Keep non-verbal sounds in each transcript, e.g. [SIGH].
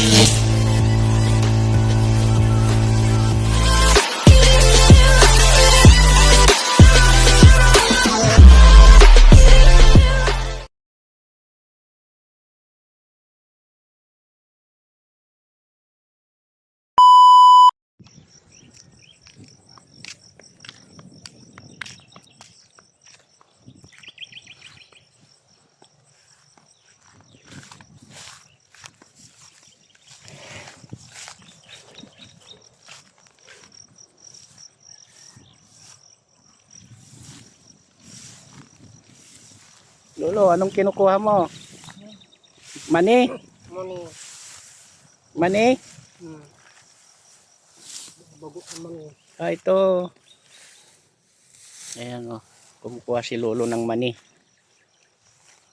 Thank. Lolo, anong kinukuha mo? Mani? Mani. Mani? Hmm. Bago ang mani. Ah, ito. Ayan o. Kumukuha si Lolo ng mani.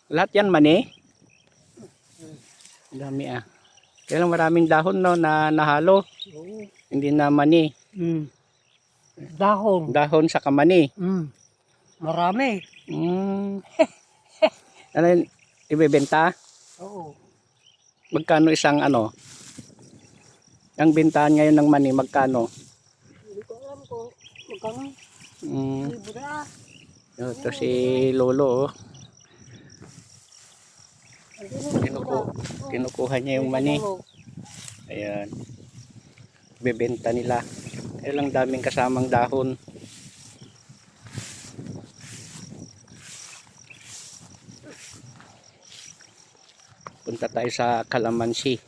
Lahat yan mani? Ang dami ah. Kaya lang maraming dahon no, na nahalo. Oo. Hindi na mani. Hmm. Dahon. Dahon sa kamani. Hmm. Marami. Mm. [LAUGHS] ano yun? Ibebenta? Oo. Magkano isang ano? Ang bentahan ngayon ng mani, magkano? Hindi ko alam ko. Magkano? Mm. Libre ah. Ito si Lolo oh. Kinuku kinukuha niya yung mani. Ayan. Bebenta nila. Ay lang daming kasamang dahon. Punta tayo sa Kalamansi.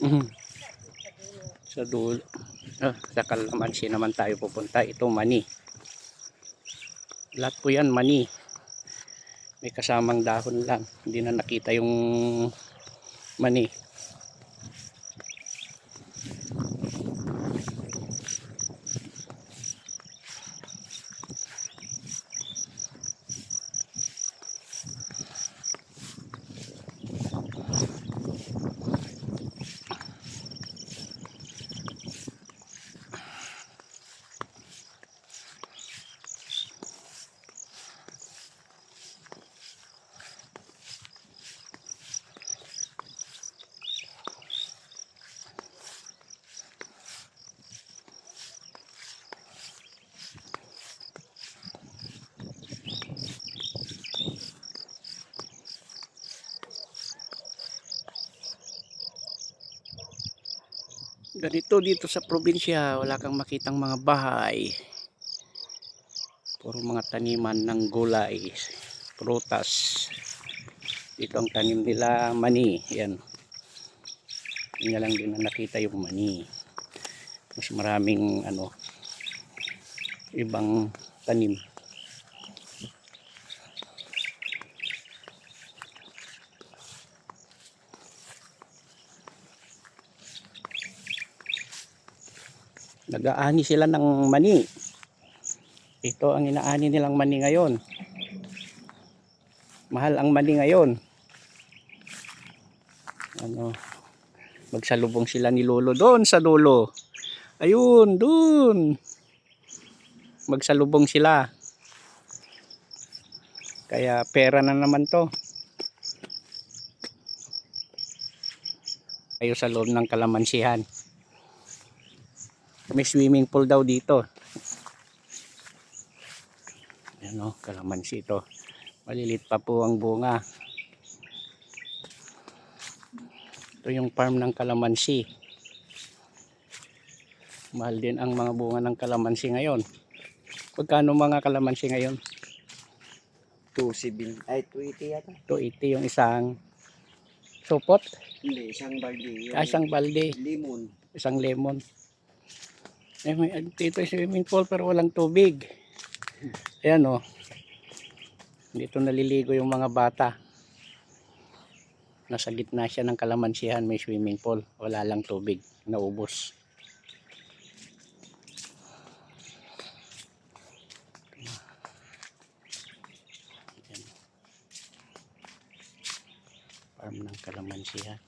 Mhm. sa dulo. Ah, sa Kalamansi naman tayo pupunta. Ito mani. Lahat po yan mani. May kasamang dahon lang. Hindi na nakita yung mani. Ganito dito sa probinsya, wala kang makitang mga bahay. Puro mga taniman ng gulay, prutas. Dito ang tanim nila mani, yan. Yun lang din na nakita yung mani. Mas maraming ano ibang tanim. Nag-aani sila ng mani. Ito ang inaani nilang mani ngayon. Mahal ang mani ngayon. Ano, magsalubong sila ni Lolo doon sa dulo. Ayun, doon. Magsalubong sila. Kaya pera na naman to. Ayo sa loob ng kalamansihan. May swimming pool daw dito. Ayan o, kalamansi ito. Malilit pa po ang bunga. Ito yung farm ng kalamansi. Mahal din ang mga bunga ng kalamansi ngayon. Pagkano mga kalamansi ngayon? 270 ay 280 yata 280 yung isang supot. hindi isang balde Ah, isang balde. limon isang lemon. Eh, may dito ay swimming pool pero walang tubig. Ayan o. Dito naliligo yung mga bata. Nasa gitna siya ng kalamansihan may swimming pool. Wala lang tubig. Naubos. Ayan. Farm ng kalamansihan.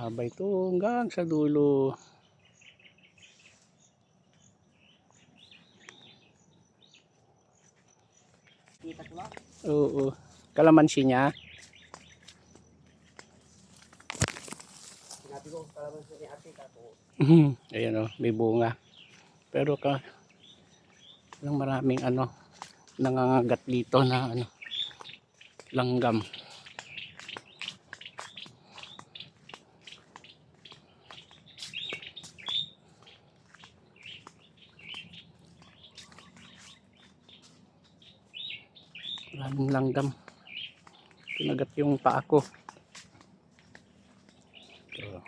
Mahaba ito hanggang sa dulo. Oo. Kalamansi niya. Sinabi ko, kalaman sa ni ate kako. Ayan o, may bunga. Pero ka, lang maraming ano, nangangagat dito na ano, langgam. Maraming langgam. Pinagat yung paa ko. Ito.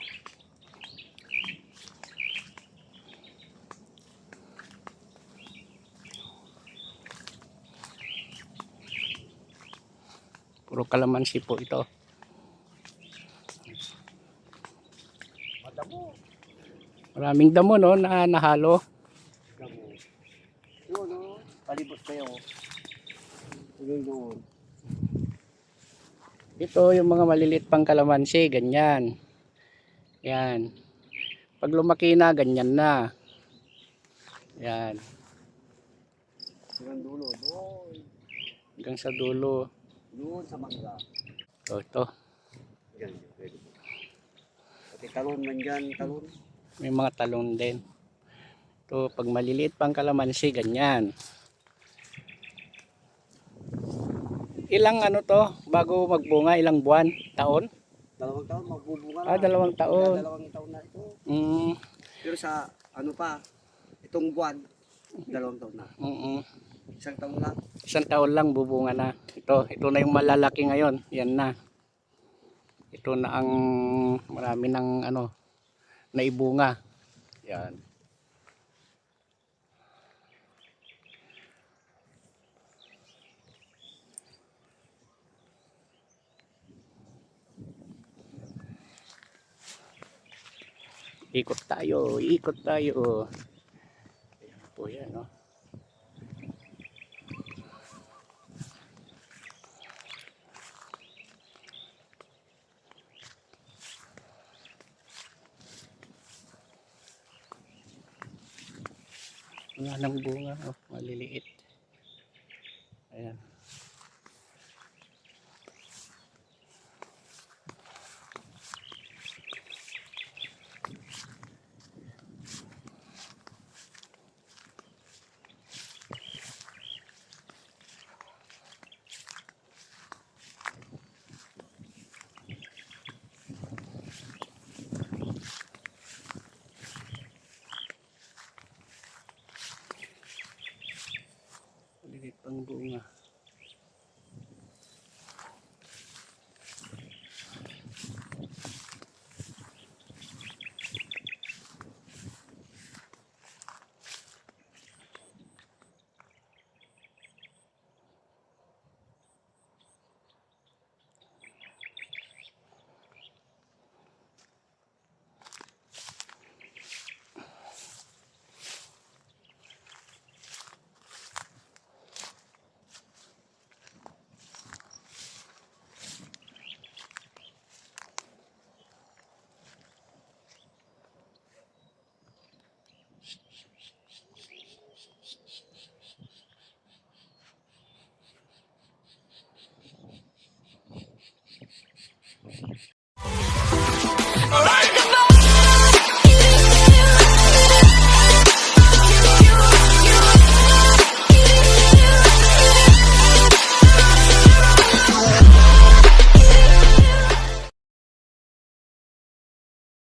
Puro kalamansi po ito. Maraming damo no na nahalo. Damo. Yun, no? Palibot kayo. Yun, yun. Ito yung mga maliliit pang kalamansi, ganyan. Yan. Pag lumaki na, ganyan na. Yan. Hanggang dulo. Doon. Hanggang sa dulo. Doon sa mangga. Ito, ito. Yan, pwede. Pati talon man dyan, talon. May mga talon din. Ito, pag maliliit pang kalamansi, ganyan. Ilang ano to, bago magbunga, ilang buwan, taon? Dalawang taon, magbubunga na. Ah, dalawang taon. Dalawang taon na ito. Mm, Pero sa, ano pa, itong buwan, dalawang taon na. mm, Isang taon lang. isang taon lang bubunga na. Ito, ito na yung malalaki ngayon. Yan na. Ito na ang marami ng ano, naibunga. Yan. Ikot tayo, ikot tayo. Ayan po yan, no? Wala nang bunga, oh, maliliit. Ayan. Maliliit pang bunga.